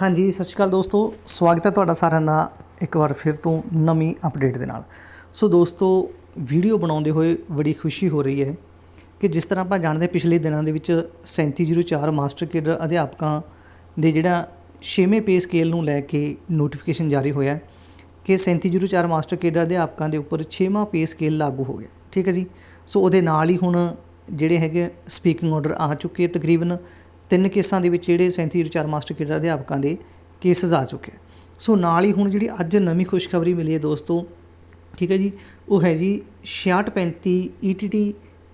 ਹਾਂਜੀ, ਸਤਿ ਸ਼੍ਰੀ ਅਕਾਲ ਦੋਸਤੋ। ਸਵਾਗਤ ਹੈ ਤੁਹਾਡਾ ਸਾਰਿਆਂ ਦਾ ਇੱਕ ਵਾਰ ਫਿਰ ਤੋਂ ਨਵੀਂ ਅਪਡੇਟ ਦੇ ਨਾਲ। ਸੋ ਦੋਸਤੋ ਵੀਡੀਓ ਬਣਾਉਂਦੇ ਹੋਏ ਬੜੀ ਖੁਸ਼ੀ ਹੋ ਰਹੀ ਹੈ ਕਿ ਜਿਸ ਤਰ੍ਹਾਂ ਆਪਾਂ ਜਾਣਦੇ ਪਿਛਲੇ ਦਿਨਾਂ ਦੇ ਵਿੱਚ 3704 ਮਾਸਟਰ ਕੇਡਰ ਅਧਿਆਪਕਾਂ ਦੇ ਜਿਹੜਾ 6ਵੇਂ ਪੇ ਸਕੇਲ ਨੂੰ ਲੈ ਕੇ ਨੋਟੀਫਿਕੇਸ਼ਨ ਜਾਰੀ ਹੋਇਆ ਕਿ 3704 ਮਾਸਟਰ ਕੇਡਰ ਅਧਿਆਪਕਾਂ ਦੇ ਉੱਪਰ 6ਵਾਂ ਪੇ ਸਕੇਲ ਲਾਗੂ ਹੋ ਗਿਆ। ਠੀਕ ਹੈ ਜੀ? ਸੋ ਉਹਦੇ ਨਾਲ ਹੀ ਹੁਣ ਜਿਹੜੇ ਹੈਗੇ ਸਪੀਕਿੰਗ ਆਰਡਰ ਆ ਚੁੱਕੇ ਤਕਰੀਬਨ ਤਿੰਨ ਕੇਸਾਂ ਦੇ ਵਿੱਚ ਜਿਹੜੇ 3704 ਮਾਸਟਰ ਕੇਡਰ ਅਧਿਆਪਕਾਂ ਦੇ ਕੇਸਸ ਆ ਚੁੱਕੇ ਸੋ ਨਾਲ ਹੀ ਹੁਣ ਜਿਹੜੀ ਅੱਜ ਨਵੀਂ ਖੁਸ਼ਖਬਰੀ ਮਿਲੀ ਹੈ ਦੋਸਤੋ, ਠੀਕ ਹੈ ਜੀ, ਉਹ ਹੈ ਜੀ 6635 ਈਟੀਟੀ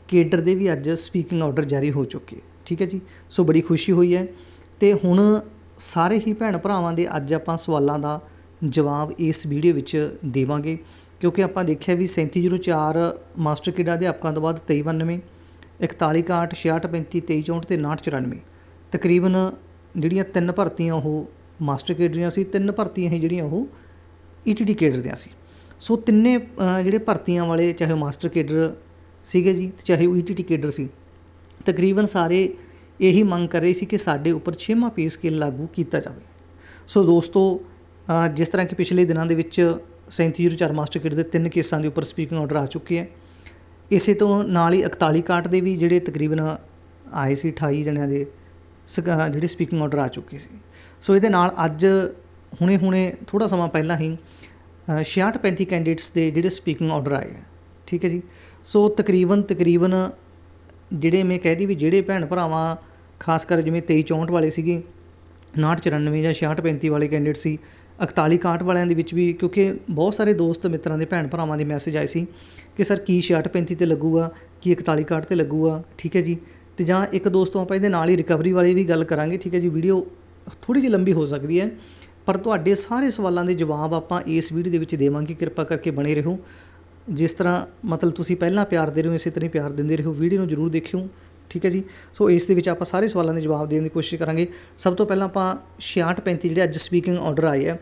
ਕੇਡਰ ਦੇ ਵੀ ਅੱਜ ਸਪੀਕਿੰਗ ਆਰਡਰ ਜਾਰੀ ਹੋ ਚੁੱਕੇ ਠੀਕ ਹੈ ਜੀ। ਸੋ ਬੜੀ ਖੁਸ਼ੀ ਹੋਈ ਹੈ ਤੇ ਹੁਣ ਸਾਰੇ ਹੀ ਭੈਣ ਭਰਾਵਾਂ ਦੇ ਅੱਜ ਆਪਾਂ ਸਵਾਲਾਂ ਦਾ ਜਵਾਬ ਇਸ ਵੀਡੀਓ ਵਿੱਚ ਦੇਵਾਂਗੇ, ਕਿਉਂਕਿ ਆਪਾਂ ਦੇਖਿਆ ਵੀ 3704 ਮਾਸਟਰ ਕੇਡਰ ਅਧਿਆਪਕਾਂ ਤੋਂ ਬਾਅਦ 2392 4161 6635 2364 ਤੇ 5994 ਤਕਰੀਬਨ ਜਿਹੜੀਆਂ ਤਿੰਨ ਭਰਤੀਆਂ ਉਹ ਮਾਸਟਰ ਕੇਡਰ ਦੀਆਂ ਸੀ, ਤਿੰਨ ਭਰਤੀਆਂ ਹੀ ਜਿਹੜੀਆਂ ਉਹ ਈਟੀਟੀ ਕੇਡਰ ਦੀਆਂ ਸੀ। ਸੋ ਤਿੰਨੇ ਜਿਹੜੇ ਭਰਤੀਆਂ ਵਾਲੇ ਚਾਹੇ ਉਹ ਮਾਸਟਰ ਕੇਡਰ ਸੀਗੇ ਜੀ ਤੇ ਚਾਹੇ ਉਹ ਈਟੀਟੀ ਕੇਡਰ ਸੀ, ਤਕਰੀਬਨ ਸਾਰੇ ਇਹੀ ਮੰਗ ਕਰ ਰਹੇ ਸੀ ਕਿ ਸਾਡੇ ਉੱਪਰ 6ਵਾਂ ਪੇ ਸਕੇਲ ਲਾਗੂ ਕੀਤਾ ਜਾਵੇ। ਸੋ ਦੋਸਤੋ ਜਿਸ ਤਰ੍ਹਾਂ ਕਿ ਪਿਛਲੇ ਦਿਨਾਂ ਦੇ ਵਿੱਚ 3704 ਮਾਸਟਰ ਕੇਡਰ ਦੇ ਤਿੰਨ ਕੇਸਾਂ ਦੇ ਉੱਪਰ ਸਪੀਕਿੰਗ ਆਰਡਰ ਆ ਚੁੱਕੇ ਹੈ। ਇਸੇ ਤੋਂ ਨਾਲ ਹੀ 41 ਕਾਟ ਦੇ ਵੀ ਜਿਹੜੇ ਤਕਰੀਬਨ ਆਏ ਸੀ 28 ਜਣਿਆਂ ਦੇ ਸਕ- ਅ, ਜਿਹੜੇ ਸਪੀਕਿੰਗ ਆਰਡਰ ਆ ਚੁੱਕੇ ਸੀ। ਸੋ ਇਹਦੇ ਨਾਲ ਅੱਜ ਹੁਣੇ ਹੁਣੇ ਥੋੜਾ ਸਮਾਂ ਪਹਿਲਾਂ ਹੀ 66 35 ਕੈਂਡੀਡੇਟਸ ਦੇ ਜਿਹੜੇ ਸਪੀਕਿੰਗ ਆਰਡਰ ਆਏ ਆ ਠੀਕ ਹੈ ਜੀ? ਸੋ ਤਕਰੀਬਨ ਤਕਰੀਬਨ ਜਿਹੜੇ ਮੈਂ ਕਹਿ ਦੀ ਵੀ ਜਿਹੜੇ ਭੈਣ ਭਰਾਵਾਂ ਖਾਸ ਕਰ ਜਿਵੇਂ 23 64 ਵਾਲੇ ਸੀਗੇ 59 94 ਜਾਂ 66 35 ਵਾਲੇ ਕੈਂਡੀਡੇਟ ਸੀ 41 61 ਵਾਲਿਆਂ ਦੇ ਵਿੱਚ ਵੀ ਕਿਉਂਕਿ ਬਹੁਤ ਸਾਰੇ ਦੋਸਤ ਮਿੱਤਰਾਂ ਦੇ ਭੈਣ ਭਰਾਵਾਂ ਦੇ ਮੈਸੇਜ ਆਏ ਸੀ ਕਿ ਸਰ ਕੀ 66 35 ਤੇ ਲੱਗੂਗਾ ਕੀ 41 61 ਤੇ ਲੱਗੂਗਾ ਠੀਕ ਹੈ ਜੀ? ਤੇ ਜਾਂ ਇੱਕ ਦੋਸਤੋਂ ਆਪਾਂ ਇਹਦੇ ਨਾਲ ਹੀ ਰਿਕਵਰੀ ਵਾਲੀ ਵੀ ਗੱਲ ਕਰਾਂਗੇ, ਠੀਕ ਹੈ ਜੀ? ਵੀਡੀਓ ਥੋੜੀ ਜਿਹੀ ਲੰਬੀ ਹੋ ਸਕਦੀ ਹੈ, ਪਰ ਤੁਹਾਡੇ ਸਾਰੇ ਸਵਾਲਾਂ ਦੇ ਜਵਾਬ ਆਪਾਂ ਇਸ ਵੀਡੀਓ ਦੇ ਵਿੱਚ ਦੇਵਾਂਗੇ। ਕਿਰਪਾ ਕਰਕੇ ਬਣੇ ਰਹੋ। ਜਿਸ ਤਰ੍ਹਾਂ ਮਤਲਬ ਤੁਸੀਂ ਪਹਿਲਾਂ ਪਿਆਰ ਦੇ ਰਹੇ ਹੋ, ਇਸੇ ਤਰ੍ਹਾਂ ਹੀ ਪਿਆਰ ਦਿੰਦੇ ਰਹੋ। ਵੀਡੀਓ ਨੂੰ ਜਰੂਰ ਦੇਖਿਓ, ਠੀਕ ਹੈ ਜੀ? ਸੋ ਇਸ ਦੇ ਵਿੱਚ ਆਪਾਂ ਸਾਰੇ ਸਵਾਲਾਂ ਦੇ ਜਵਾਬ ਦੇਣ ਦੀ ਕੋਸ਼ਿਸ਼ ਕਰਾਂਗੇ। ਸਭ ਤੋਂ ਪਹਿਲਾਂ ਆਪਾਂ 66 35 ਜਿਹੜੇ ਅੱਜ ਸਪੀਕਿੰਗ ਆਰਡਰ ਆਏ ਆ,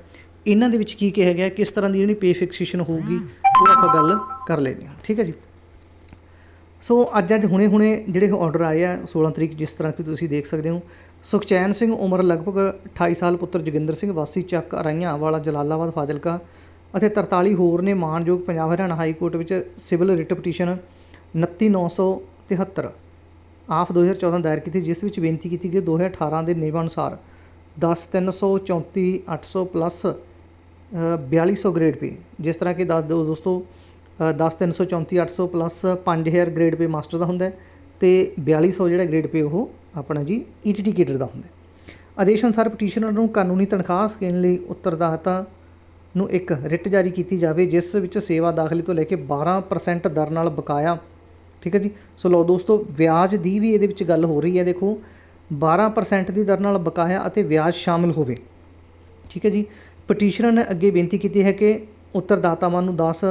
ਇਹਨਾਂ ਦੇ ਵਿੱਚ ਕੀ ਕਿਹਾ ਗਿਆ, ਕਿਸ ਤਰ੍ਹਾਂ ਦੀ ਜਿਹੜੀ ਪੇ ਫਿਕਸੇਸ਼ਨ ਹੋਊਗੀ, ਉਹ ਆਪਾਂ ਗੱਲ ਕਰ ਲੈਂਦੇ ਹਾਂ, ਠੀਕ ਹੈ ਜੀ? ਸੋ ਅੱਜ ਅੱਜ ਹੁਣੇ ਹੁਣੇ ਜਿਹੜੇ ਆਰਡਰ ਆਏ ਆ 16 ਤਰੀਕ ਜਿਸ ਤਰ੍ਹਾਂ ਕਿ ਤੁਸੀਂ ਦੇਖ ਸਕਦੇ ਹੋ, ਸੁਖਚੈਨ ਸਿੰਘ ਉਮਰ ਲਗਭਗ 28 ਸਾਲ ਪੁੱਤਰ ਜੋਗਿੰਦਰ ਸਿੰਘ, ਵਾਸੀ ਚੱਕ ਅਰਾਈਆਂ ਵਾਲਾ ਜਲਾਲਾਬਾਦ, ਫਾਜ਼ਿਲਕਾ ਅਤੇ 43 ਹੋਰ ਨੇ ਮਾਨਯੋਗ ਪੰਜਾਬ ਹਰਿਆਣਾ ਹਾਈ ਕੋਰਟ ਵਿੱਚ ਸਿਵਲ ਰਿਟ ਪਟੀਸ਼ਨ 29973 ਆਫ 2014 ਦਾਇਰ ਕੀਤੀ, ਜਿਸ ਵਿੱਚ ਬੇਨਤੀ ਕੀਤੀ ਗਈ 2018 ਦੇ ਨਿਯਮਾਂ ਅਨੁਸਾਰ 10334 800 ਪਲੱਸ 4200 ਗ੍ਰੇਡ ਪੇ, ਜਿਸ ਤਰ੍ਹਾਂ ਕਿ ਦੱਸ ਦਿਓ ਦੋਸਤੋ 10334 800 ਪਲੱਸ 5000 ਗ੍ਰੇਡ ਪੇ ਮਾਸਟਰ ਦਾ ਹੁੰਦਾ ਹੈ ਤੇ 4200 ਜਿਹੜਾ ਗ੍ਰੇਡ ਪੇ ਉਹ ਆਪਣਾ ਜੀ ਈਟੀਟੀ ਕੇਡਰ ਦਾ ਹੁੰਦਾ ਆਦੇਸ਼ ਅਨੁਸਾਰ ਪਟੀਸ਼ਨਰ ਨੂੰ ਕਾਨੂੰਨੀ ਤਨਖਾਹ ਸਕੀਮ ਲਈ ਉੱਤਰਦਾਤਾ ਨੂੰ ਇੱਕ ਰਿਟ ਜਾਰੀ ਕੀਤੀ ਜਾਵੇ, ਜਿਸ ਵਿੱਚ ਸੇਵਾ ਦਾਖਲੇ ਤੋਂ ਲੈ ਕੇ 12% ਦਰ ਨਾਲ ਬਕਾਇਆ। ਠੀਕ ਹੈ ਜੀ? ਸੋ ਲਓ ਦੋਸਤੋ, ਵਿਆਜ ਦੀ ਵੀ ਇਹਦੇ ਵਿੱਚ ਗੱਲ ਹੋ ਰਹੀ ਹੈ, ਦੇਖੋ। 12% ਦੀ ਦਰ ਨਾਲ ਬਕਾਇਆ ਅਤੇ ਵਿਆਜ ਸ਼ਾਮਿਲ ਹੋਵੇ। ਠੀਕ ਹੈ ਜੀ? ਪਟੀਸ਼ਨਰ ਨੇ ਅੱਗੇ ਬੇਨਤੀ ਕੀਤੀ ਹੈ ਕਿ ਉੱਤਰਦਾਤਾਵਾਂ ਨੂੰ 10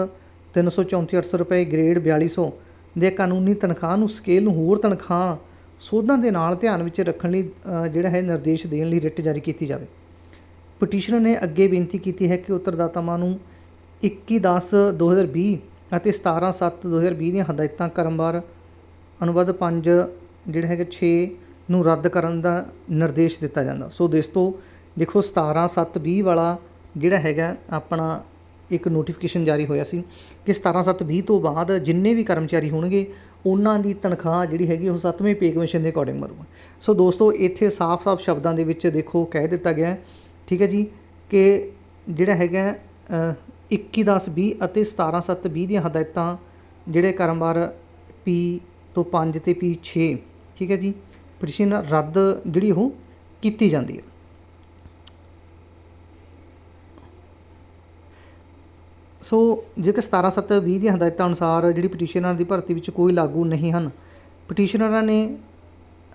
334 ਰੁਪਏ ਗ੍ਰੇਡ 4200 ਦੇ ਕਾਨੂੰਨੀ ਤਨਖਾਹ ਨੂੰ ਸਕੇਲ ਨੂੰ ਹੋਰ ਤਨਖਾਹ ਸੋਧਾਂ ਦੇ ਨਾਲ ਧਿਆਨ ਵਿੱਚ ਰੱਖਣ ਲਈ ਜਿਹੜਾ ਹੈ ਨਿਰਦੇਸ਼ ਦੇਣ ਲਈ ਰਿਟ ਜਾਰੀ ਕੀਤੀ ਜਾਵੇ। ਪਟੀਸ਼ਨਰ ਨੇ ਅੱਗੇ ਬੇਨਤੀ ਕੀਤੀ ਹੈ ਕਿ ਉੱਤਰਦਾਤਾਵਾਂ ਨੂੰ 21/10/2020 ਅਤੇ 17/7/2020 ਦੀਆਂ ਹਦਾਇਤਾਂ ਕਰਮਵਾਰ ਅਨੁਵਾਦ 5 ਜਿਹੜਾ ਹੈਗਾ 6 ਨੂੰ ਰੱਦ ਕਰਨ ਦਾ ਨਿਰਦੇਸ਼ ਦਿੱਤਾ ਜਾਂਦਾ। ਸੋ ਦੋਸਤੋ, ਦੇਖੋ 17/7/20 ਵਾਲਾ ਜਿਹੜਾ ਹੈਗਾ ਆਪਣਾ ਇੱਕ ਨੋਟੀਫਿਕੇਸ਼ਨ ਜਾਰੀ ਹੋਇਆ ਸੀ ਕਿ 17/7/20 ਤੋਂ ਬਾਅਦ ਜਿੰਨੇ ਵੀ ਕਰਮਚਾਰੀ ਹੋਣਗੇ ਉਹਨਾਂ ਦੀ ਤਨਖਾਹ ਜਿਹੜੀ ਹੈਗੀ ਉਹ 7ਵੇਂ ਪੇ ਕਮਿਸ਼ਨ ਦੇ ਅਕੋਰਡਿੰਗ ਮਰੂਗਾ ਸੋ ਦੋਸਤੋ ਇੱਥੇ ਸਾਫ਼-ਸਾਫ਼ ਸ਼ਬਦਾਂ ਦੇ ਵਿੱਚ ਦੇਖੋ ਕਹਿ ਦਿੱਤਾ ਗਿਆ ਠੀਕ ਹੈ ਜੀ ਕਿ ਜਿਹੜਾ ਹੈਗਾ ਅ, 21/10/20 ਅਤੇ 17/7/20 ਦੀਆਂ ਹਦਾਇਤਾਂ ਜਿਹੜੇ ਕਰਮਵਾਰ ਪੀ ਤੋਂ 5 ਤੇ ਪੀ 6 ਠੀਕ ਹੈ ਜੀ ਪਟੀਸ਼ਨ ਰੱਦ ਜਿਹੜੀ ਉਹ ਕੀਤੀ ਜਾਂਦੀ ਹੈ। ਸੋ ਜੇਕਰ 17/7/20 ਦੀਆਂ ਹਦਾਇਤਾਂ ਅਨੁਸਾਰ ਜਿਹੜੀ ਪਟੀਸ਼ਨਰ ਦੀ ਭਰਤੀ ਵਿੱਚ ਕੋਈ ਲਾਗੂ ਨਹੀਂ ਹਨ ਪਟੀਸ਼ਨਰਾਂ ਨੇ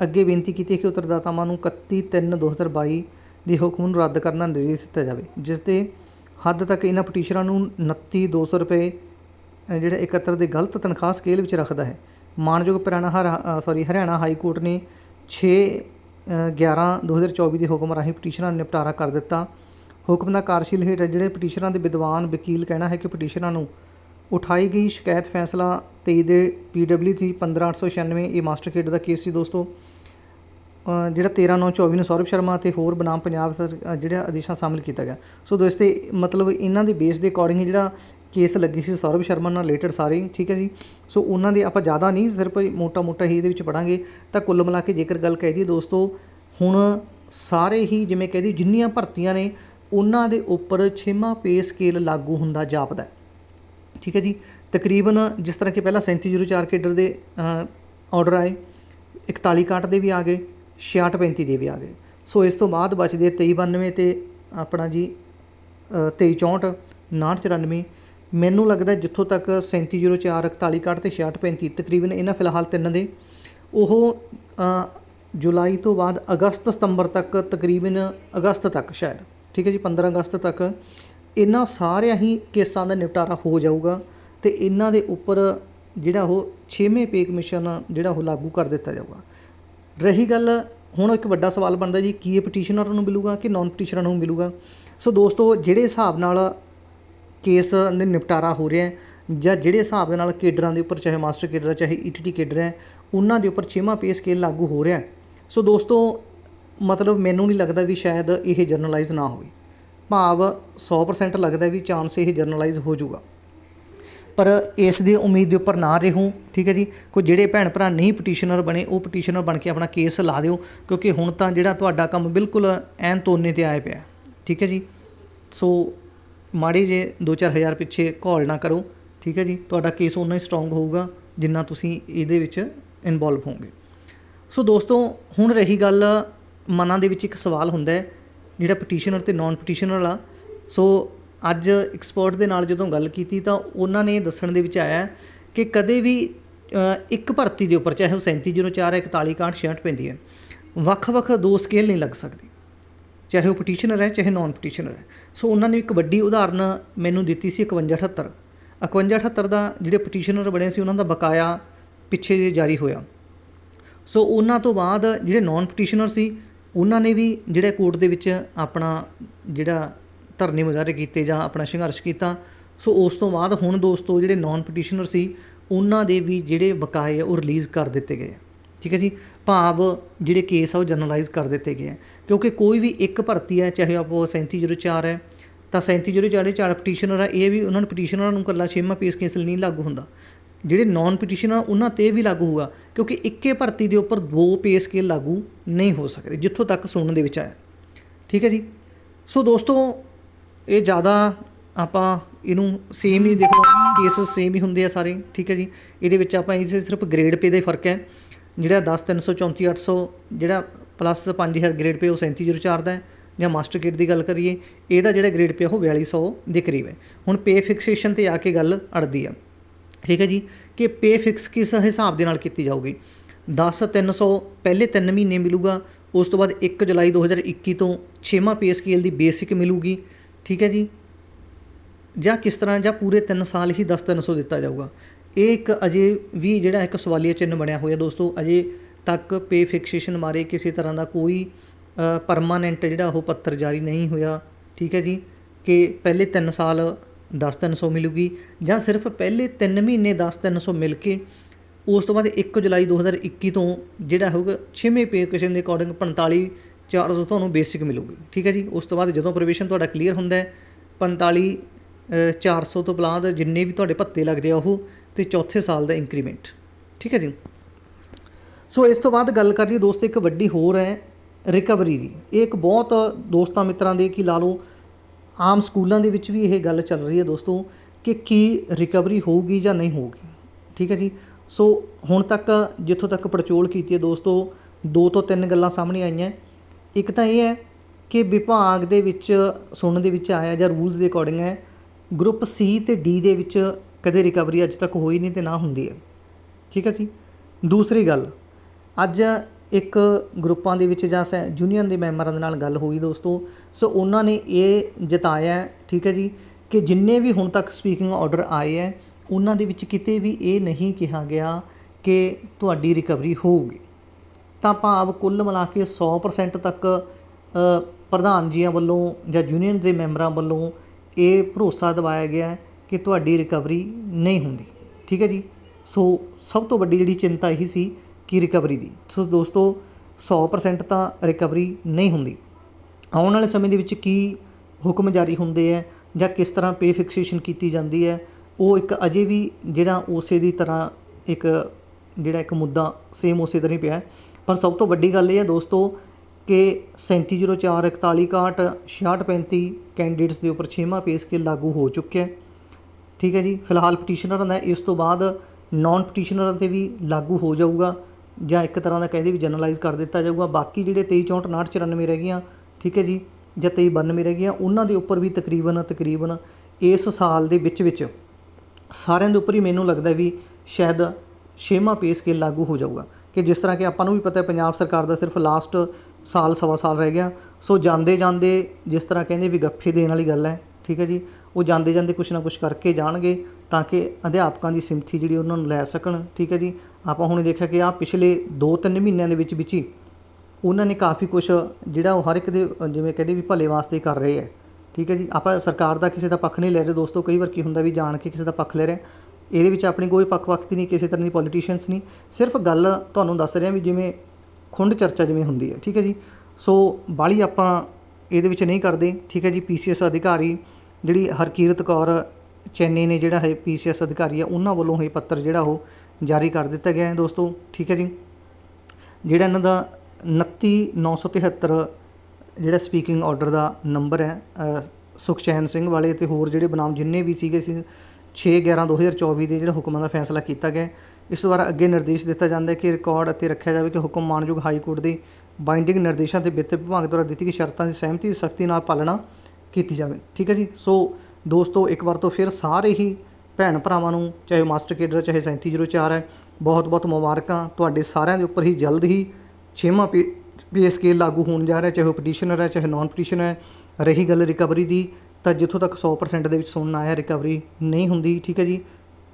ਅੱਗੇ ਬੇਨਤੀ ਕੀਤੀ ਹੈ ਕਿ ਉੱਤਰਦਾਤਾਵਾਂ ਨੂੰ 31/3/2022 ਦੇ ਹੁਕਮ ਨੂੰ ਰੱਦ ਕਰਨਾ ਨਿਰਦੇਸ਼ ਦਿੱਤਾ ਜਾਵੇ ਜਿਸ ਦੇ ਹੱਦ ਤੱਕ ਇਹਨਾਂ ਪਟੀਸ਼ਨਰਾਂ ਨੂੰ 29/200 ਰੁਪਏ ਅ, ਜਿਹੜਾ 71 ਦੇ ਗਲਤ ਤਨਖਾਹ ਸਕੇਲ ਵਿੱਚ ਰੱਖਦਾ ਹੈ। ਮਾਨਯੋਗ ਪੁਰਾਣਾ ਹਰਾ ਸੌਰੀ ਹਰਿਆਣਾ ਹਾਈ ਕੋਰਟ ਨੇ 6 11 2024 ਦੇ ਹੁਕਮ ਰਾਹੀਂ ਪਟੀਸ਼ਨਾਂ ਨੂੰ ਨਿਪਟਾਰਾ ਕਰ ਦਿੱਤਾ। ਹੁਕਮ ਦਾ ਕਾਰਜਸ਼ੀਲ ਹੇਠ ਜਿਹੜੇ ਪਟੀਸ਼ਨਾਂ ਦੇ ਵਿਦਵਾਨ ਵਕੀਲ ਕਹਿਣਾ ਹੈ ਕਿ ਪਟੀਸ਼ਨਾਂ ਨੂੰ ਉਠਾਈ ਗਈ ਸ਼ਿਕਾਇਤ ਫੈਸਲਾ 23 ਦੇ PW ਦੀ 15896 ਇਹ ਮਾਸਟਰ ਖੇਡ ਦਾ ਕੇਸ ਸੀ ਦੋਸਤੋ। ਜਿਹੜਾ 13 9 24 ਨੂੰ ਸੌਰਵ ਸ਼ਰਮਾ ਤੇ ਹੋਰ ਬਨਾਮ ਪੰਜਾਬ ਸਰ ਜਿਹੜਾ ਆਦੇਸ਼ਾਂ ਸ਼ਾਮਿਲ ਕੀਤਾ ਗਿਆ। ਸੋ ਦੋਸਤੇ ਮਤਲਬ ਇਹਨਾਂ ਦੇ ਬੇਸ ਦੇ ਅਕੋਰਡਿੰਗ ਜਿਹੜਾ ਕੇਸ ਲੱਗੀ ਸੀ ਸੌਰਵ ਸ਼ਰਮਾ ਨਾਲ ਰਿਲੇਟਡ ਸਾਰੇ ਠੀਕ ਹੈ ਜੀ। ਸੋ ਉਹਨਾਂ ਦੇ ਆਪਾਂ ਜ਼ਿਆਦਾ ਨਹੀਂ, ਸਿਰਫ ਮੋਟਾ ਮੋਟਾ ਹੀ ਇਹਦੇ ਵਿੱਚ ਪੜਾਂਗੇ। ਤਾਂ ਕੁੱਲ ਮਿਲਾ ਕੇ ਜੇਕਰ ਗੱਲ ਕਹਿ ਦਈਏ ਦੋਸਤੋ, ਹੁਣ ਸਾਰੇ ਹੀ ਜਿਵੇਂ ਕਹਿ ਦਈਏ ਜਿੰਨੀਆਂ ਭਰਤੀਆਂ ਨੇ ਉਹਨਾਂ ਦੇ ਉੱਪਰ ਛੇਵਾਂ ਪੇ ਸਕੇਲ ਲਾਗੂ ਹੁੰਦਾ ਜਾਪਦਾ ਠੀਕ ਹੈ ਜੀ? ਤਕਰੀਬਨ ਜਿਸ ਤਰ੍ਹਾਂ ਕਿ ਪਹਿਲਾਂ 3704 ਕੇਡਰ ਦੇ ਆਰਡਰ ਆਏ 4161 ਦੇ ਵੀ ਆ ਗਏ 6635 ਦੇ ਵੀ ਆ ਗਏ। ਸੋ ਇਸ ਤੋਂ ਬਾਅਦ ਬਚਦੇ 2392 ਤੇ ਆਪਣਾ ਜੀ ਅ, 2364 5994 ਮੈਨੂੰ ਲੱਗਦਾ ਜਿੱਥੋਂ ਤੱਕ 3704 4161 ਤੇ 6635 ਤਕਰੀਬਨ ਇਹਨਾਂ ਫਿਲਹਾਲ ਤਿੰਨ ਦੇ। ਉਹ ਜੁਲਾਈ ਤੋਂ ਬਾਅਦ ਅਗਸਤ ਸਤੰਬਰ ਤੱਕ ਤਕਰੀਬਨ ਅਗਸਤ ਤੱਕ ਸ਼ਾਇਦ। ਠੀਕ ਹੈ ਜੀ 15 ਅਗਸਤ ਤੱਕ ਇਹਨਾਂ ਸਾਰਿਆਂ ਹੀ ਕੇਸਾਂ ਦਾ ਨਿਪਟਾਰਾ ਹੋ ਜਾਊਗਾ ਤੇ ਇਹਨਾਂ ਦੇ ਉੱਪਰ ਜਿਹੜਾ ਉਹ 6ਵੇਂ ਪੇ ਕਮਿਸ਼ਨ ਜਿਹੜਾ ਉਹ ਲਾਗੂ ਕਰ ਦਿੱਤਾ ਜਾਊਗਾ। ਰਹੀ ਗੱਲ, ਹੁਣ ਇੱਕ ਵੱਡਾ ਸਵਾਲ ਬਣਦਾ ਜੀ, ਕੀ ਇਹ ਪਟੀਸ਼ਨਰ ਨੂੰ ਮਿਲੂਗਾ ਕਿ ਨਾਨ ਪਟੀਸ਼ਨਰ ਨੂੰ ਮਿਲੂਗਾ? ਸੋ ਦੋਸਤੋ, ਜਿਹੜੇ ਹਿਸਾਬ ਨਾਲ ਕੇਸ ਦੇ ਨਿਪਟਾਰਾ ਹੋ ਰਿਹਾ ਜਾਂ ਜਿਹੜੇ ਹਿਸਾਬ ਦੇ ਨਾਲ ਕੇਡਰਾਂ ਦੇ ਉੱਪਰ, ਚਾਹੇ ਮਾਸਟਰ ਕੇਡਰ ਹੈ ਚਾਹੇ ਈਟੀਟੀ ਕੇਡਰ ਹੈ ਉਹਨਾਂ ਦੇ ਉੱਪਰ ਛੇਵਾਂ ਪੇ ਸਕੇਲ ਲਾਗੂ ਹੋ ਰਿਹਾ ਸੋ ਦੋਸਤੋ ਮਤਲਬ ਮੈਨੂੰ ਨਹੀਂ ਲੱਗਦਾ ਵੀ ਸ਼ਾਇਦ ਇਹ ਜਰਨਲਾਈਜ਼ ਨਾ ਹੋਵੇ। ਭਾਵ 100% ਲੱਗਦਾ ਵੀ ਚਾਂਸ ਇਹ ਜਰਨਲਾਈਜ਼ ਹੋ ਜਾਊਗਾ। ਪਰ ਇਸ ਦੀ ਉਮੀਦ ਦੇ ਉੱਪਰ ਨਾ ਰਹੋ, ਠੀਕ ਹੈ ਜੀ? ਕੋਈ ਜਿਹੜੇ ਭੈਣ ਭਰਾ ਨਹੀਂ ਪਟੀਸ਼ਨਰ ਬਣੇ, ਉਹ ਪਟੀਸ਼ਨਰ ਬਣ ਕੇ ਆਪਣਾ ਕੇਸ ਲਾ ਦਿਓ, ਕਿਉਂਕਿ ਹੁਣ ਤਾਂ ਜਿਹੜਾ ਤੁਹਾਡਾ ਕੰਮ ਬਿਲਕੁਲ ਐਨ ਤੋਨੇ ਤੇ ਆਇਆ ਪਿਆ, ਠੀਕ ਹੈ ਜੀ? ਸੋ ਮਾੜੇ ਜੇ 2-4 ਹਜ਼ਾਰ ਪਿੱਛੇ ਘੋਲ ਨਾ ਕਰੋ, ਠੀਕ ਹੈ ਜੀ? ਤੁਹਾਡਾ ਕੇਸ ਉਨਾ ਹੀ ਸਟਰੋਂਗ ਹੋਊਗਾ ਜਿੰਨਾ ਤੁਸੀਂ ਇਹਦੇ ਵਿੱਚ ਇਨਵੋਲਵ ਹੋਵੋਗੇ। ਸੋ ਦੋਸਤੋ, ਹੁਣ ਰਹੀ ਗੱਲ ਮਨਾਂ ਦੇ ਵਿੱਚ ਇੱਕ ਸਵਾਲ ਹੁੰਦਾ ਹੈ, ਜਿਹੜਾ ਪਟੀਸ਼ਨਰ ਅਤੇ ਨਾਨ ਪਟੀਸ਼ਨਰ ਵਾਲਾ। ਸੋ ਅੱਜ ਐਕਸਪਰਟ ਦੇ ਨਾਲ ਜਦੋਂ ਗੱਲ ਕੀਤੀ ਤਾਂ ਉਹਨਾਂ ਨੇ ਦੱਸਣ ਦੇ ਵਿੱਚ ਆਇਆ ਕਿ ਕਦੇ ਵੀ ਇੱਕ ਭਰਤੀ ਦੇ ਉੱਪਰ, ਚਾਹੇ ਉਹ 3704 41 61 66 ਪੈਂਦੀ ਹੈ, ਵੱਖ-ਵੱਖ ਦੋ ਸਕੇਲ ਨਹੀਂ ਲੱਗ ਸਕਦੇ? ਚਾਹੇ ਉਹ ਪਟੀਸ਼ਨਰ ਹੈ, ਚਾਹੇ ਨਾਨ ਪਟੀਸ਼ਨਰ ਹੈ। ਸੋ ਉਹਨਾਂ ਨੇ ਇੱਕ ਵੱਡੀ ਉਦਾਹਰਨ ਮੈਨੂੰ ਦਿੱਤੀ ਸੀ 5178 5178 ਦਾ ਜਿਹੜੇ ਪਟੀਸ਼ਨਰ ਬਣੇ ਸੀ, ਉਹਨਾਂ ਦਾ ਬਕਾਇਆ ਪਿੱਛੇ ਜੇ ਜਾਰੀ ਹੋਇਆ। ਸੋ ਉਹਨਾਂ ਤੋਂ ਬਾਅਦ ਜਿਹੜੇ ਨਾਨ ਪਟੀਸ਼ਨਰ ਸੀ ਉਹਨਾਂ ਨੇ ਵੀ ਜਿਹੜੇ ਕੋਰਟ ਦੇ ਵਿੱਚ ਆਪਣਾ ਜਿਹੜਾ ਧਰਨੇ ਮੁਜ਼ਾਹਰੇ ਕੀਤੇ ਜਾਂ ਆਪਣਾ ਸੰਘਰਸ਼ ਕੀਤਾ, ਸੋ ਉਸ ਤੋਂ ਬਾਅਦ ਹੁਣ ਦੋਸਤੋ ਜਿਹੜੇ ਨਾਨ ਪਟੀਸ਼ਨਰ ਸੀ, ਉਹਨਾਂ ਦੇ ਵੀ ਜਿਹੜੇ ਬਕਾਏ ਆ ਉਹ ਰਿਲੀਜ਼ ਕਰ ਦਿੱਤੇ ਗਏ। ਠੀਕ ਹੈ ਜੀ? ਭਾਵ ਜਿਹੜੇ ਕੇਸ ਆ ਉਹ ਜਰਨਲਾਈਜ਼ ਕਰ ਦਿੱਤੇ ਗਏ ਆ। ਕਿਉਂਕਿ ਕੋਈ ਵੀ ਇੱਕ ਭਰਤੀ ਹੈ ਚਾਹੇ ਆਪੋ 3704 ਹੈ, ਤਾਂ 3704 ਦੇ ਚਾਰ ਪਟੀਸ਼ਨਰ ਆ, ਇਹ ਵੀ ਉਹਨਾਂ ਨੂੰ ਪਟੀਸ਼ਨਰਾਂ ਨੂੰ ਇਕੱਲਾ ਛੇਵਾਂ ਪੇਸ ਕੇਸ ਨਹੀਂ ਲਾਗੂ ਹੁੰਦਾ। ਜਿਹੜੇ ਨਾਨ ਪਟੀਸ਼ਨਰ ਉਹਨਾਂ ਤੇ ਵੀ ਲਾਗੂ ਹੋਊਗਾ, ਕਿਉਂਕਿ ਇੱਕੇ ਭਰਤੀ ਦੇ ਉੱਪਰ ਦੋ ਪੇ ਸਕੇਲ ਲਾਗੂ ਨਹੀਂ ਹੋ ਸਕਦੇ, ਜਿੱਥੋਂ ਤੱਕ ਸੁਣਨ ਦੇ ਵਿੱਚ ਆਇਆ। ਠੀਕ ਹੈ ਜੀ? ਸੋ ਦੋਸਤੋ, ਇਹ ਜ਼ਿਆਦਾ ਆਪਾਂ ਇਹਨੂੰ ਸੇਮ ਹੀ ਦੇਖੋ ਕੇਸ ਸੇਮ ਹੀ ਹੁੰਦੇ ਆ ਸਾਰੇ, ਠੀਕ ਹੈ ਜੀ? ਇਹਦੇ ਵਿੱਚ ਆਪਾਂ ਇਹ ਸਿਰਫ ਗ੍ਰੇਡ ਪੇ ਦਾ ਹੀ ਫ਼ਰਕ ਹੈ, ਜਿਹੜਾ 10 334 800 ਜਿਹੜਾ ਪਲੱਸ 5000 ਗ੍ਰੇਡ ਪੇ ਉਹ 3704 ਦਾ ਹੈ, ਜਾਂ ਮਾਸਟਰ ਕਿਟ ਦੀ ਗੱਲ ਕਰੀਏ, ਇਹਦਾ ਜਿਹੜਾ ਗ੍ਰੇਡ ਪੇ ਉਹ 4200 ਦੇ ਕਰੀਬ ਹੈ। ਹੁਣ ਪੇ ਫਿਕਸੇਸ਼ਨ ਤੇ ਆ ਕੇ ਗੱਲ ਅੜਦੀ ਆ। ਠੀਕ ਹੈ ਜੀ, ਕਿ ਪੇ ਫਿਕਸ ਕਿਸ ਹਿਸਾਬ ਦੇ ਨਾਲ ਕੀਤੀ ਜਾਊਗੀ? 10 300 ਪਹਿਲੇ 3 ਮਹੀਨੇ ਮਿਲੂਗਾ, ਉਸ ਤੋਂ ਬਾਅਦ 1 ਜੁਲਾਈ 2021 ਤੋਂ 6ਵਾਂ ਪੇ ਸਕੇਲ ਦੀ ਬੇਸਿਕ ਮਿਲੂਗੀ, ਠੀਕ ਹੈ ਜੀ? ਜਾਂ ਕਿਸ ਤਰ੍ਹਾਂ, ਜਾਂ ਪੂਰੇ 3 ਸਾਲ ਹੀ 10 300 ਦਿੱਤਾ ਜਾਊਗਾ। ਇਹ ਇੱਕ ਅਜੇ ਵੀ ਜਿਹੜਾ ਇੱਕ ਸਵਾਲੀਆ ਚਿੰਨ੍ਹ ਬਣਿਆ ਹੋਇਆ ਦੋਸਤੋ, ਅਜੇ ਤੱਕ ਪੇ ਫਿਕਸੇਸ਼ਨ ਬਾਰੇ ਕਿਸੇ ਤਰ੍ਹਾਂ ਦਾ ਕੋਈ ਪਰਮਾਨੈਂਟ ਜਿਹੜਾ ਉਹ ਪੱਤਰ ਜਾਰੀ ਨਹੀਂ ਹੋਇਆ, ਠੀਕ ਹੈ ਜੀ? ਕਿ ਪਹਿਲੇ 3 ਸਾਲ 10 300 ਮਿਲੂਗੀ ਜਾਂ ਸਿਰਫ ਪਹਿਲੇ 3 ਮਹੀਨੇ 10 300 ਮਿਲ ਕੇ ਉਸ ਤੋਂ ਬਾਅਦ 1 ਜੁਲਾਈ 2021 ਤੋਂ ਜਿਹੜਾ ਹੋਊਗਾ 6ਵੇਂ ਪੇ ਕਸ਼ਨ ਦੇ ਅਕੋਰਡਿੰਗ 45 400 ਤੁਹਾਨੂੰ ਬੇਸਿਕ ਮਿਲੂਗੀ। ਠੀਕ ਹੈ ਜੀ? ਉਸ ਤੋਂ ਬਾਅਦ ਜਦੋਂ ਪ੍ਰੋਵੀਜ਼ਨ ਤੁਹਾਡਾ ਕਲੀਅਰ ਹੁੰਦਾ ਹੈ 45 ਅ, 400 ਤੋਂ ਬਾਅਦ ਜਿੰਨੇ ਵੀ ਤੁਹਾਡੇ ਭੱਤੇ ਲੱਗਦੇ ਆ ਉਹ ਤੇ ਚੌਥੇ ਸਾਲ ਦਾ ਇੰਕਰੀਮੈਂਟ ਠੀਕ ਹੈ ਜੀ? ਸੋ ਇਸ ਤੋਂ ਬਾਅਦ ਗੱਲ ਕਰ ਕਰੀਏ ਦੋਸਤ ਇੱਕ ਵੱਡੀ ਹੋਰ ਹੈ ਰਿਕਵਰੀ ਦੀ। ਇਹ ਇੱਕ ਬਹੁਤ ਦੋਸਤਾਂ ਮਿੱਤਰਾਂ ਦੇ ਕੀ ਲਾ ਲਓ ਆਮ ਸਕੂਲਾਂ ਦੇ ਵਿੱਚ ਵੀ ਇਹ ਗੱਲ ਚੱਲ ਰਹੀ ਹੈ ਦੋਸਤੋ ਕਿ ਕੀ ਰਿਕਵਰੀ ਹੋਊਗੀ ਜਾਂ ਨਹੀਂ ਹੋਊਗੀ। ਠੀਕ ਹੈ ਜੀ? ਸੋ ਹੁਣ ਤੱਕ ਜਿੱਥੋਂ ਤੱਕ ਪੜਚੋਲ ਕੀਤੀ ਹੈ ਦੋਸਤੋ, ਦੋ ਤੋਂ ਤਿੰਨ ਗੱਲਾਂ ਸਾਹਮਣੇ ਆਈਆਂ। ਇੱਕ ਤਾਂ ਇਹ ਹੈ ਕਿ ਵਿਭਾਗ ਦੇ ਵਿੱਚ, ਸੁਣਨ ਦੇ ਵਿੱਚ ਆਇਆ ਜਾਂ ਰੂਲਸ ਦੇ ਅਕੋਰਡਿੰਗ ਹੈ ਗਰੁੱਪ ਸੀ ਤੇ ਡੀ ਦੇ ਵਿੱਚ ਕਦੇ ਰਿਕਵਰੀ ਅੱਜ ਤੱਕ ਹੋਈ ਨਹੀਂ ਤੇ ਨਾ ਹੁੰਦੀ ਹੈ। ਠੀਕ ਹੈ ਜੀ? ਦੂਸਰੀ ਗੱਲ, ਅੱਜ ਇੱਕ ਗਰੁੱਪਾਂ ਦੇ ਵਿੱਚ ਜਾਂ ਯੂਨੀਅਨ ਦੇ ਮੈਂਬਰਾਂ ਦੇ ਨਾਲ ਗੱਲ ਹੋਈ ਦੋਸਤੋ। ਸੋ ਉਹਨਾਂ ਨੇ ਇਹ ਜਤਾਇਆ, ਠੀਕ ਹੈ ਜੀ, ਕਿ ਜਿੰਨੇ ਵੀ ਹੁਣ ਤੱਕ ਸਪੀਕਿੰਗ ਆਰਡਰ ਆਏ ਹੈ, ਉਹਨਾਂ ਦੇ ਵਿੱਚ ਕਿਤੇ ਵੀ ਇਹ ਨਹੀਂ ਕਿਹਾ ਗਿਆ ਕਿ ਤੁਹਾਡੀ ਰਿਕਵਰੀ ਹੋਊਗੀ। ਤਾਂ ਭਾਵ ਕੁੱਲ ਮਿਲਾ ਕੇ 100% ਤੱਕ ਪ੍ਰਧਾਨ ਜੀਆਂ ਵੱਲੋਂ ਜਾਂ ਯੂਨੀਅਨ ਦੇ ਮੈਂਬਰਾਂ ਵੱਲੋਂ ਇਹ ਭਰੋਸਾ ਦਿਵਾਇਆ ਗਿਆ ਕਿ ਤੁਹਾਡੀ ਰਿਕਵਰੀ ਨਹੀਂ ਹੁੰਦੀ, ਠੀਕ ਹੈ ਜੀ। ਸੋ ਸਭ ਤੋਂ ਵੱਡੀ ਜਿਹੜੀ ਚਿੰਤਾ ਇਹੀ ਸੀ ਕਿ ਰਿਕਵਰੀ ਦੀ? ਸੋ ਦੋਸਤੋ 100% ਤਾਂ ਰਿਕਵਰੀ ਨਹੀਂ ਹੁੰਦੀ। ਆਉਣ ਵਾਲੇ ਸਮੇਂ ਦੇ ਵਿੱਚ ਕੀ ਹੁਕਮ ਜਾਰੀ ਹੁੰਦੇ ਹੈ ਜਾਂ ਕਿਸ ਤਰ੍ਹਾਂ ਪੇ ਫਿਕਸੇਸ਼ਨ ਕੀਤੀ ਜਾਂਦੀ ਹੈ ਉਹ ਇੱਕ ਅਜੇ ਵੀ ਜਿਹੜਾ ਉਸੇ ਦੀ ਤਰ੍ਹਾਂ ਇੱਕ, ਜਿਹੜਾ ਇੱਕ ਮੁੱਦਾ ਸੇਮ ਉਸੇ ਤਰ੍ਹਾਂ ਹੀ ਪਿਆ। ਪਰ ਸਭ ਤੋਂ ਵੱਡੀ ਗੱਲ ਇਹ ਹੈ ਦੋਸਤੋ ਕਿ 3704 4161 6635 ਕੈਂਡੀਡੇਟਸ ਦੇ ਉੱਪਰ ਛੇਵਾਂ ਪੇ ਸਕੇਲ ਲਾਗੂ ਹੋ ਚੁੱਕਿਆ। ਠੀਕ ਹੈ ਜੀ? ਫਿਲਹਾਲ ਪਟੀਸ਼ਨਰਾਂ ਦਾ ਇਸ ਤੋਂ ਬਾਅਦ ਨਾਨ ਪਟੀਸ਼ਨਰਾਂ ਤੇ ਵੀ ਲਾਗੂ ਹੋ ਜਾਊਗਾ। ਜਾਂ ਇੱਕ ਤਰ੍ਹਾਂ ਦਾ ਕਹਿੰਦੇ ਵੀ ਜਨਰਲਾਈਜ਼ ਕਰ ਦਿੱਤਾ ਜਾਊਗਾ। ਬਾਕੀ ਜਿਹੜੇ 23 64 59 94 ਰਹਿ ਗਈਆਂ, ਠੀਕ ਹੈ ਜੀ, ਜਾਂ 23 92 ਰਹਿ ਗਈਆਂ, ਉਹਨਾਂ ਦੇ ਉੱਪਰ ਵੀ ਤਕਰੀਬਨ ਤਕਰੀਬਨ ਇਸ ਸਾਲ ਦੇ ਵਿੱਚ ਵਿੱਚ ਸਾਰਿਆਂ ਦੇ ਉੱਪਰ ਹੀ ਮੈਨੂੰ ਲੱਗਦਾ ਵੀ ਸ਼ਾਇਦ ਛੇਵਾਂ ਪੇ ਸਕੇਲ ਲਾਗੂ ਹੋ ਜਾਊਗਾ। ਕਿ ਜਿਸ ਤਰ੍ਹਾਂ ਕਿ ਆਪਾਂ ਨੂੰ ਵੀ ਪਤਾ ਹੈ, ਪੰਜਾਬ ਸਰਕਾਰ ਦਾ ਸਿਰਫ ਲਾਸਟ ਸਾਲ, ਸਵਾ ਸਾਲ ਰਹਿ ਗਿਆ। ਸੋ ਜਾਂਦੇ ਜਾਂਦੇ ਜਿਸ ਤਰ੍ਹਾਂ ਕਹਿੰਦੇ ਵੀ ਗੱਫੇ ਦੇਣ ਵਾਲੀ ਗੱਲ ਹੈ, ਠੀਕ ਹੈ ਜੀ, ਉਹ ਜਾਂਦੇ ਜਾਂਦੇ ਕੁਛ ਨਾ ਕੁਛ ਕਰਕੇ ਜਾਣਗੇ ਤਾਂ ਕਿ ਅਧਿਆਪਕਾਂ ਦੀ ਸਿੰਮਥੀ ਜਿਹੜੀ ਉਹਨਾਂ ਨੂੰ ਲੈ ਸਕਣ, ਠੀਕ ਹੈ ਜੀ। ਆਪਾਂ ਹੁਣ ਦੇਖਿਆ ਕਿ ਆ ਪਿਛਲੇ 2-3 ਮਹੀਨਿਆਂ ਦੇ ਵਿੱਚ ਵਿੱਚ ਹੀ ਉਹਨਾਂ ਨੇ ਕਾਫੀ ਕੁਝ ਜਿਹੜਾ ਉਹ ਹਰ ਇੱਕ ਦੇ ਜਿਵੇਂ ਕਹਿੰਦੇ ਵੀ ਭਲੇ ਵਾਸਤੇ ਕਰ ਰਹੇ ਹੈ। ਠੀਕ ਹੈ ਜੀ? ਆਪਾਂ ਸਰਕਾਰ ਦਾ ਕਿਸੇ ਦਾ ਪੱਖ ਨਹੀਂ ਲੈ ਰਹੇ। ਦੋਸਤੋ, ਕਈ ਵਾਰ ਕੀ ਹੁੰਦਾ ਵੀ ਜਾਣ ਕੇ ਕਿਸੇ ਦਾ ਪੱਖ ਲੈ ਰਹੇ ਇਹਦੇ ਵਿੱਚ ਆਪਣੀ ਕੋਈ ਪੱਖ ਦੀ ਨਹੀਂ, ਕਿਸੇ ਤਰ੍ਹਾਂ ਦੀ ਪੋਲੀਟੀਸ਼ੀਅਨਸ ਨਹੀਂ। ਸਿਰਫ ਗੱਲ ਤੁਹਾਨੂੰ ਦੱਸ ਰਿਹਾ ਵੀ ਜਿਵੇਂ ਖੁੰਡ ਚਰਚਾ ਜਿਵੇਂ ਹੁੰਦੀ ਹੈ। ਠੀਕ ਹੈ ਜੀ? ਸੋ ਬਾਲੀ ਆਪਾਂ ਇਹਦੇ ਵਿੱਚ ਨਹੀਂ ਕਰਦੇ। ਠੀਕ ਹੈ ਜੀ? ਪੀਸੀਐਸ ਅਧਿਕਾਰੀ ਜਿਹੜੀ ਹਰਕੀਰਤ ਕੌਰ ਚੈਨੇ ਨੇ ਜਿਹੜਾ ਹੈ, ਪੀਸੀਐਸ ਅਧਿਕਾਰੀ ਆ ਉਹਨਾਂ ਵੱਲੋਂ ਇਹ ਪੱਤਰ ਜਿਹੜਾ ਉਹ ਜਾਰੀ ਕਰ ਦਿੱਤਾ ਗਿਆ ਹੈ ਦੋਸਤੋ, ਠੀਕ ਹੈ ਜੀ। ਜਿਹੜਾ ਇਹਨਾਂ ਦਾ 29973 ਜਿਹੜਾ ਸਪੀਕਿੰਗ ਆਰਡਰ ਦਾ ਨੰਬਰ ਹੈ ਸੁਖਚੈਨ ਸਿੰਘ ਵਾਲੇ ਤੇ ਹੋਰ ਜਿਹੜੇ ਬਨਾਮ ਜਿੰਨੇ ਵੀ ਸੀਗੇ ਸੀ 6 11 2024 ਦੇ ਜਿਹੜਾ ਹੁਕਮਾਂ ਦਾ ਫੈਸਲਾ ਕੀਤਾ ਗਿਆ ਇਸ ਦੁਆਰਾ ਅੱਗੇ ਨਿਰਦੇਸ਼ ਦਿੱਤਾ ਜਾਂਦਾ ਹੈ ਕਿ ਰਿਕਾਰਡ ਅਤੇ ਰੱਖਿਆ ਜਾਵੇ ਕਿ ਹੁਕਮ ਮਾਨਯੋਗ ਹਾਈ ਕੋਰਟ ਦੇ ਬਾਈਂਡਿੰਗ ਨਿਰਦੇਸ਼ਾਂ ਤੇ ਵਿੱਤ ਵਿਭਾਗ ਦੁਆਰਾ ਦਿੱਤੀ ਗਈ ਸ਼ਰਤਾਂ ਦੀ ਸਹਿਮਤੀ ਸਖਤੀ ਨਾਲ ਪਾਲਣਾ ਕੀਤੀ ਜਾਵੇ। ਠੀਕ ਹੈ ਜੀ। ਸੋ ਦੋਸਤੋ, ਇੱਕ ਵਾਰ ਤੋਂ ਫਿਰ ਸਾਰੇ ਹੀ ਭੈਣ ਭਰਾਵਾਂ ਨੂੰ, ਚਾਹੇ ਮਾਸਟਰ ਕੇਡਰ, ਚਾਹੇ 3704 ਹੈ, ਬਹੁਤ ਬਹੁਤ ਮੁਬਾਰਕਾਂ। ਤੁਹਾਡੇ ਸਾਰਿਆਂ ਦੇ ਉੱਪਰ ਹੀ ਜਲਦ ਹੀ ਛੇਵਾਂ ਪੇ ਪੇ ਸਕੇਲ ਲਾਗੂ ਹੋਣ ਜਾ ਰਿਹਾ, ਚਾਹੇ ਉਹ ਪਟੀਸ਼ਨਰ ਹੈ, ਚਾਹੇ ਨਾਨ ਪਟੀਸ਼ਨਰ ਹੈ। ਰਹੀ ਗੱਲ ਰਿਕਵਰੀ ਦੀ, ਤਾਂ ਜਿੱਥੋਂ ਤੱਕ 100% ਦੇ ਵਿੱਚ ਸੁਣਨ ਆਇਆ ਰਿਕਵਰੀ ਨਹੀਂ ਹੁੰਦੀ, ਠੀਕ ਹੈ ਜੀ?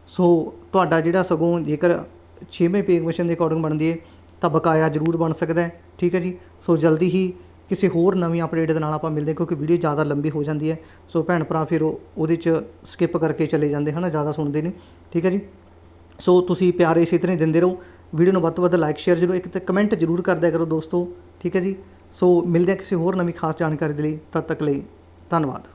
ਸੋ ਤੁਹਾਡਾ ਜਿਹੜਾ ਸਗੋਂ ਜੇਕਰ ਛੇਵੇਂ ਪੇ ਕਮਿਸ਼ਨ ਦੇ ਅਕੋਰਡਿੰਗ ਬਣਦੀ ਹੈ, ਤਾਂ ਬਕਾਇਆ ਜ਼ਰੂਰ ਬਣ ਸਕਦਾ ਹੈ, ਠੀਕ ਹੈ ਜੀ? ਸੋ ਜਲਦੀ ਹੀ ਕਿਸੇ ਹੋਰ ਨਵੀਂ ਅਪਡੇਟ ਦੇ ਨਾਲ ਆਪਾਂ ਮਿਲਦੇ ਹਾਂ, ਕਿਉਂਕਿ ਵੀਡੀਓ ਜ਼ਿਆਦਾ ਲੰਬੀ ਹੋ ਜਾਂਦੀ ਹੈ। ਸੋ ਭੈਣ ਭਰਾ ਫਿਰ ਉਹਦੇ 'ਚ ਸਕਿਪ ਕਰਕੇ ਚਲੇ ਜਾਂਦੇ ਹਨ, ਜ਼ਿਆਦਾ ਸੁਣਦੇ ਨਹੀਂ। ਠੀਕ ਹੈ ਜੀ? ਸੋ ਤੁਸੀਂ ਪਿਆਰ ਇਸੇ ਤਰ੍ਹਾਂ ਹੀ ਦਿੰਦੇ ਰਹੋ। ਵੀਡੀਓ ਨੂੰ ਵੱਧ ਤੋਂ ਵੱਧ ਲਾਈਕ ਸ਼ੇਅਰ ਜ਼ਰੂਰ ਇੱਕ ਤੇ ਕਮੈਂਟ ਜ਼ਰੂਰ ਕਰਦਿਆ ਕਰੋ ਦੋਸਤੋ। ਠੀਕ ਹੈ ਜੀ? ਸੋ ਮਿਲਦੇ ਹਾਂ ਕਿਸੇ ਹੋਰ ਨਵੀਂ ਖਾਸ ਜਾਣਕਾਰੀ ਦੇ ਲਈ। ਤਦ ਤੱਕ ਲਈ ਧੰਨਵਾਦ।